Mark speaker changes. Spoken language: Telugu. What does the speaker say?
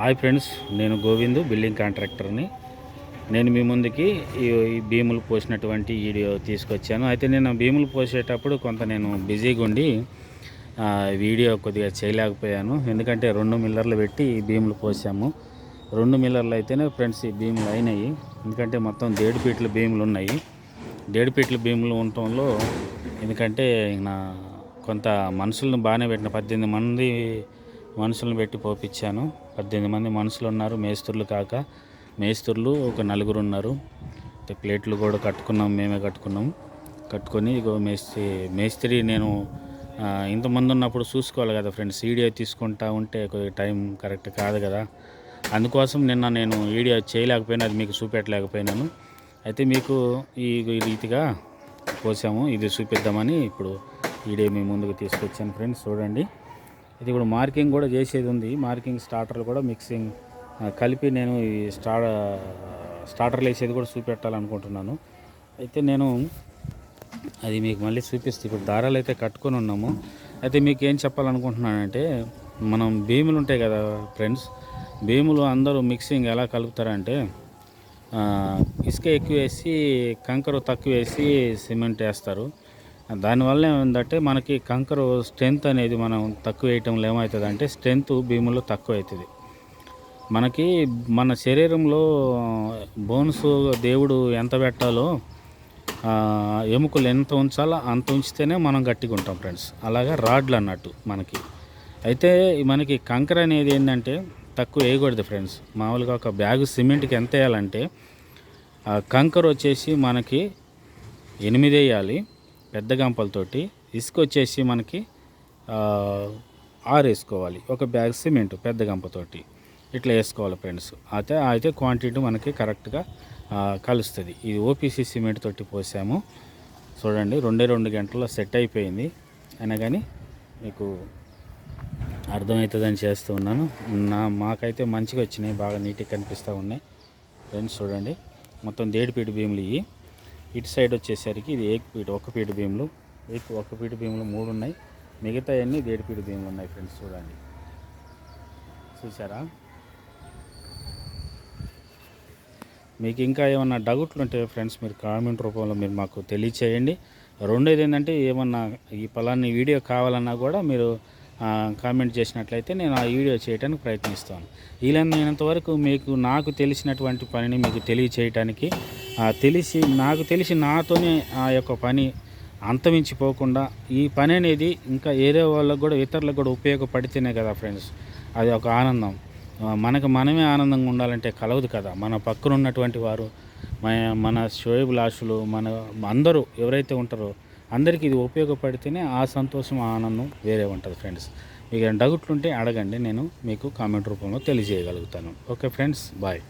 Speaker 1: హాయ్ ఫ్రెండ్స్ నేను గోవిందు బిల్డింగ్ కాంట్రాక్టర్ని నేను మీ ముందుకి ఈ భీములు పోసినటువంటి వీడియో తీసుకొచ్చాను. అయితే నేను భీములు పోసేటప్పుడు కొంత నేను బిజీగా ఉండి వీడియో కొద్దిగా చేయలేకపోయాను. ఎందుకంటే రెండు మిల్లర్లు పెట్టి భీములు పోసాము. రెండు మిల్లర్లు అయితేనే ఫ్రెండ్స్ ఈ భీములు అయినాయి. ఎందుకంటే మొత్తం దేడిపీట్ల భీములు ఉన్నాయి. దేడిపీట్ల భీములు ఉండటంలో ఎందుకంటే నా కొంత మనుషులను బాగానే పెట్టిన పద్దెనిమిది మంది మనుషులను పెట్టి పోపించాను పద్దెనిమిది మంది మనుషులు ఉన్నారు మేస్త్రులు కాక మేస్త్రులు ఒక నలుగురు ఉన్నారు. ప్లేట్లు కూడా కట్టుకున్నాం. మేమే కట్టుకున్నాం. కట్టుకొని ఇగో మేస్త్రి మేస్త్రి నేను ఇంతమంది ఉన్నప్పుడు చూసుకోవాలి కదా ఫ్రెండ్స్. వీడియో తీసుకుంటా ఉంటే టైం కరెక్ట్ కాదు కదా. అందుకోసం నిన్న నేను వీడియో చేయలేకపోయినా అది మీకు చూపెట్టలేకపోయినాను. అయితే మీకు ఈ ఈ రీతిగా కోసాము ఇది చూపిద్దామని ఇప్పుడు వీడియో మీ ముందుకు తీసుకొచ్చాను ఫ్రెండ్స్. చూడండి. ఇది ఇప్పుడు మార్కింగ్ కూడా చేసేది ఉంది. మార్కింగ్ స్టార్టర్లు కూడా మిక్సింగ్. కలిపి నేను ఈ స్టా స్టార్టర్లు వేసేది కూడా చూపెట్టాలనుకుంటున్నాను. అయితే నేను అది మీకు మళ్ళీ చూపిస్తే. ఇప్పుడు దారాలు అయితే కట్టుకొని ఉన్నాము. అయితే మీకు ఏం చెప్పాలనుకుంటున్నానంటే మనం భీములు ఉంటాయి కదా ఫ్రెండ్స్ భీములు అందరూ మిక్సింగ్ ఎలా కలుపుతారంటే ఇసుక ఎక్కువ వేసి కంకర తక్కువ వేసి సిమెంట్ వేస్తారు. దానివల్ల ఏమైందంటే మనకి కంకర స్ట్రెంత్ అనేది మనం తక్కువ వేయటంలో ఏమవుతుంది స్ట్రెంత్ భీములో తక్కువ అవుతుంది. మనకి మన శరీరంలో బోన్స్ దేవుడు ఎంత పెట్టాలో ఎముకలు ఎంత ఉంచాలో అంత ఉంచితేనే మనం గట్టిగా ఉంటాం ఫ్రెండ్స్. అలాగా రాడ్లు అన్నట్టు మనకి. అయితే మనకి కంకర అనేది ఏంటంటే తక్కువ వేయకూడదు ఫ్రెండ్స్. మామూలుగా ఒక బ్యాగ్ సిమెంట్కి ఎంత వేయాలంటే ఆ కంకర వచ్చేసి మనకి ఎనిమిది వేయాలి. పెద్ద గంపలతోటి ఇసుక వచ్చేసి మనకి ఆరేసుకోవాలి. ఆరు వేసుకోవాలి ఒక బ్యాగ్ సిమెంట్ పెద్ద గంపతోటి. ఇట్లా వేసుకోవాలి ఫ్రెండ్స్. అయితే అయితే క్వాంటిటీ మనకి కరెక్ట్గా కలుస్తుంది. ఇది ఓపీసీ సిమెంట్ తోటి పోసాము. చూడండి రెండే రెండు గంటల్లో సెట్ అయిపోయింది. అయినా కానీ మీకు అర్థమవుతుందని చేస్తూ ఉన్నాను. నా మాకైతే మంచిగా వచ్చినాయి. బాగా నీట్గా కనిపిస్తూ ఉన్నాయి. ఫ్రెండ్స్ చూడండి. మొత్తం దేడిపీడి భీములు ఇవి. ఇటు సైడ్ వచ్చేసరికి ఇది ఏక్ పీట ఒక పీట భీములు. ఏక్ ఒక పీట భీములు మూడు ఉన్నాయి. మిగతా అన్నీ దేడిపీట భీములు ఉన్నాయి ఫ్రెండ్స్ చూడండి. చూసారా? మీకు ఇంకా ఏమన్నా డౌట్లు ఉంటే ఫ్రెండ్స్ మీరు కామెంట్ రూపంలో మీరు మాకు తెలియచేయండి. రెండోది ఏంటంటే ఏమన్నా ఈ పలాన్ని వీడియో కావాలన్నా కూడా మీరు కామెంట్ చేసినట్లయితే నేను ఆ వీడియో చేయడానికి ప్రయత్నిస్తాను. వీలైనంత వరకు మీకు నాకు తెలిసినటువంటి పనిని మీకు తెలియచేయటానికి తెలిసి నాకు తెలిసి నాతోనే ఆ యొక్క పని అంతమించిపోకుండా ఈ పని అనేది ఇంకా ఏరే వాళ్ళకు కూడా ఇతరులకు కూడా ఉపయోగపడితేనే కదా ఫ్రెండ్స్. అది ఒక ఆనందం. మనకు మనమే ఆనందంగా ఉండాలంటే కలవదు కదా. మన పక్కన ఉన్నటువంటి వారు మన- మన షోయబ్ మన అందరూ ఎవరైతే ఉంటారో అందరికీ ఇది ఉపయోగపడితేనే ఆ సంతోషం ఆ ఆనందం వేరే ఉంటుంది ఫ్రెండ్స్. మీకు డౌట్లు ఉంటే అడగండి. నేను మీకు కామెంట్ రూపంలో తెలియజేయగలుగుతాను. Okay friends bye.